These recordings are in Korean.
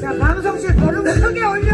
자, 방송실 걸음 크게 올려!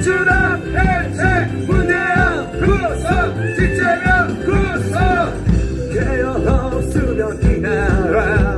민주당 해체 문재인 구속 지체면 구속 깨어 없으면 이 나라.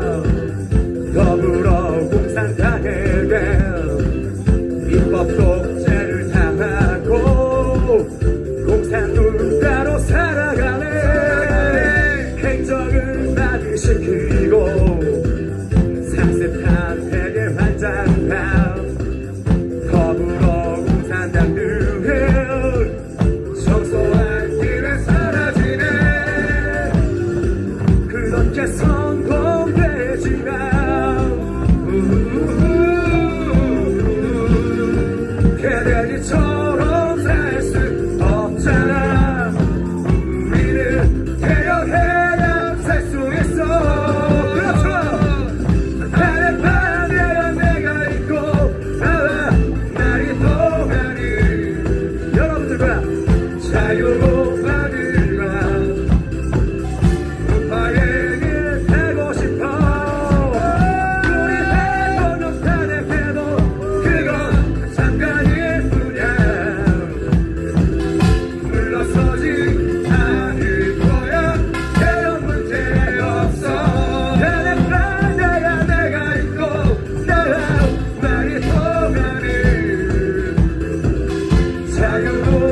you.